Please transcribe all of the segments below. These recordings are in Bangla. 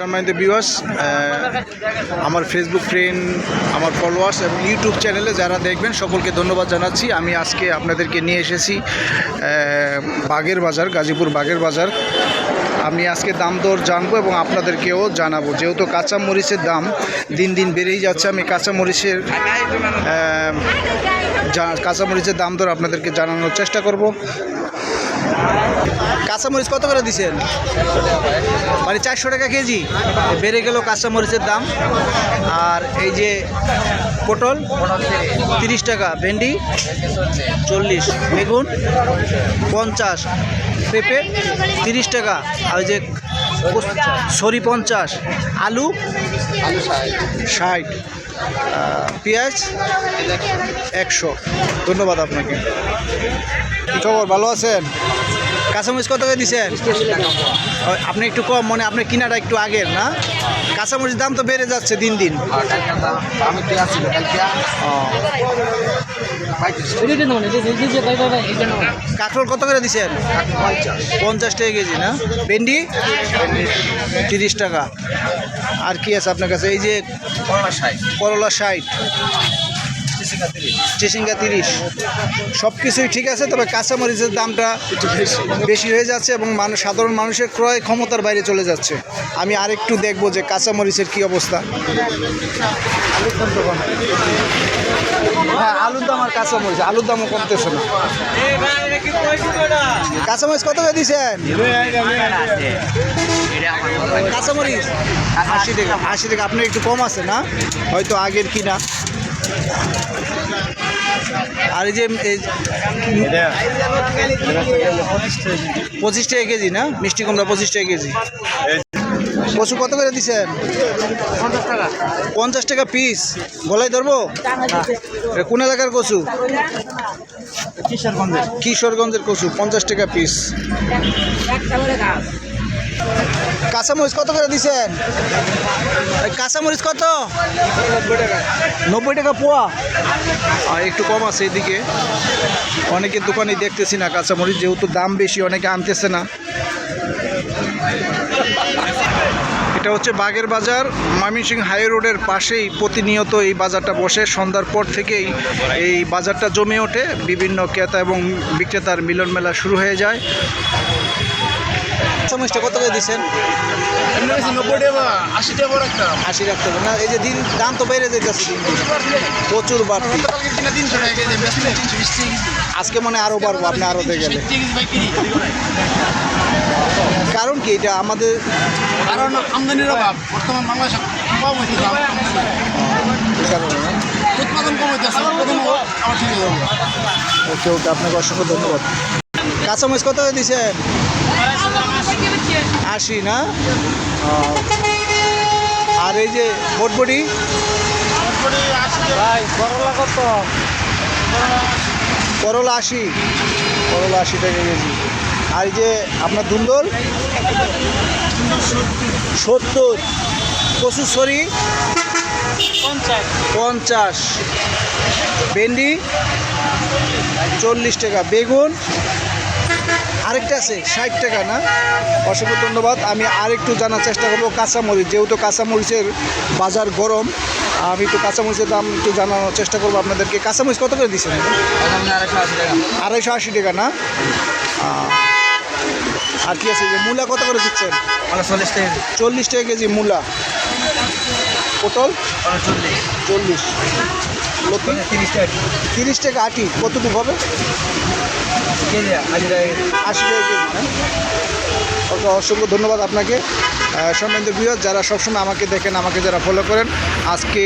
সম্মানিত বিওয়ার্স আমার ফেসবুক ফ্রেন্ড আমার ফলোয়ার্স এবং ইউটিউব চ্যানেলে যারা দেখবেন, সকলকে ধন্যবাদ জানাচ্ছি। আমি আজকে আপনাদেরকে নিয়ে এসেছি বাগের বাজার, গাজীপুর বাগের বাজার। আমি আজকে দাম দর জানব এবং আপনাদেরকেও জানাব। যেহেতু কাঁচা মরিচের দাম দিন দিন বেড়েই যাচ্ছে, আমি কাঁচা মরিচের কাঁচা মরিচের দাম দর আপনাদেরকে জানানোর চেষ্টা করব। কাঁচামরিচ কত করে দিছেন? মানে চারশো টাকা কেজি। বেড়ে গেল কাঁচামরিচের দাম। আর এই যে পটল, তিরিশ টাকা। ভেন্ডি, চল্লিশ। বেগুন, পঞ্চাশ। পেঁপে, তিরিশ টাকা। আর যে সরি পঞ্চাশ। আলু, ষাট। পেঁয়াজ, একশো। ধন্যবাদ আপনাকে। কি খবর ভালো আছেন? কাঁচামরিচ কত করে দিচ্ছেন আপনি একটু কম মানে আপনার কিনাটা একটু আগের না? কাঁচামরিচ দাম তো বেড়ে যাচ্ছে দিন দিন। আমি তো আছি কালকে ও, কাঁকরোল কত করে দিচ্ছেন পঞ্চাশ। টাকা কেজি না? ভেন্ডি? তিরিশ টাকা। আর কি আছে আপনার কাছে? এই যে করলা ষাট। চিচিঙ্গা তিরিশ। সব কিছুই ঠিক আছে তবে কাঁচামরিচের দামটা বেশি। হয়ে যাচ্ছে এবং মানুষ সাধারণ মানুষের ক্রয় ক্ষমতার বাইরে চলে যাচ্ছে। আমি আরেকটু দেখব যে কাঁচামরিচের কি অবস্থা। হ্যাঁ আলুর দাম আর কাঁচামরিচ আলুর দামও কমতেছে না। কাঁচামরিচ কত করে দিচ্ছেন কাঁচামরিচ? আশি টাকা আশি টাকা। আপনার একটু কম আছে না? হয়তো আগের কিনা। আর এই যে এই পঁচিশ টাকা কেজি না? মিষ্টি কুমড়া পঁচিশ টাকা কেজি। কচু কত করে দিচ্ছেন পঞ্চাশ টাকা। পিস। গলায় ধরবো? কোন এলাকার কচু? কিশোরগঞ্জের। কিশোরগঞ্জের কচু পঞ্চাশ টাকা পিস। কাঁচামরিচ কত করে দিছেন? কাঁচামরিচ কত? নব্বই টাকা পোয়া। আর একটু কম আছে এদিকে। অনেকের দোকানে দেখতেছি না কাঁচামরিচ, যেহেতু দাম বেশি, অনেকে আনতেছে না। এটা হচ্ছে বাগের বাজার, ময়মনসিংহ হাই রোডের পাশেই প্রতিনিয়ত এই বাজারটা বসে। সন্ধ্যার পর থেকেই এই বাজারটা জমে ওঠে। বিভিন্ন ক্রেতা এবং বিক্রেতার মিলন মেলা শুরু হয়ে যায়। চামচটা কত করে দিচ্ছেন? নব্বই টাকা আশি টাকা বড় আশি রাখতে হবে না এই যে দিন দাম তো বেড়ে যেতেছে দিন প্রচুর বাড়তি। আজকে মনে আরও বাড়বো আপনি আরও দিয়ে গেলে কারণ কি এটা আমাদের কারণ আমদানির অভাব। বর্তমান বাংলাদেশে কম হইতেছে? উৎপাদন কম হইতেছে উৎপাদন ঠিক ওকে ওকে আপনাকে অসংখ্য ধন্যবাদ। কাঁচামরিচ কত করে দিচ্ছেন? আশি না? আর এই যে বটবটি? করলা কত? করলা আশি। করলা আশি টাকা কেজি। আর এই যে আপনার দুন্দল? সত্তর। কচুর সরি পঞ্চাশ। ভেন্ডি? চল্লিশ টাকা। বেগুন? আরেকটা আছে ষাট টাকা না? অসংখ্য ধন্যবাদ। আমি আরেকটু জানার চেষ্টা করব কাঁচামরিচ। যেহেতু কাঁচামরিচের বাজার গরম আমি একটু কাঁচামরিচের দাম একটু জানানোর চেষ্টা করব আপনাদেরকে। কাঁচামরিচ কত করে দিচ্ছেন আড়াইশো আশি টাকা না? আর কি আছে? যে মূলা কত করে দিচ্ছেন? চল্লিশ টাকা চল্লিশ টাকা কেজি মূলা। পটল চল্লিশ। চল্লিশ। লতি তিরিশ টাকা তিরিশ টাকা আটি। কতটুকু হবে? কেজি আশি টাকা আশি টাকা কেজি ওকে অসংখ্য ধন্যবাদ আপনাকে। সম্মানিত বৃহৎ যারা সবসময় আমাকে দেখেন আমাকে যারা ফলো করেন আজকে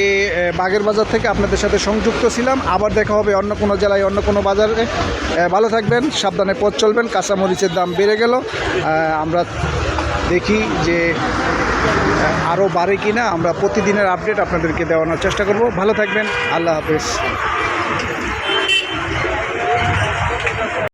বাগের বাজার থেকে আপনাদের সাথে সংযুক্ত ছিলাম। আবার দেখা হবে অন্য কোনো জেলায় অন্য কোনো বাজারে। ভালো থাকবেন সাবধানে পথ চলবেন কাঁচামরিচের দাম বেড়ে গেল। আমরা দেখি যে আরও বাড়ে কি না, আমরা প্রতিদিনের আপডেট আপনাদেরকে দেওয়ানোর চেষ্টা করব। ভালো থাকবেন, আল্লাহ হাফেজ।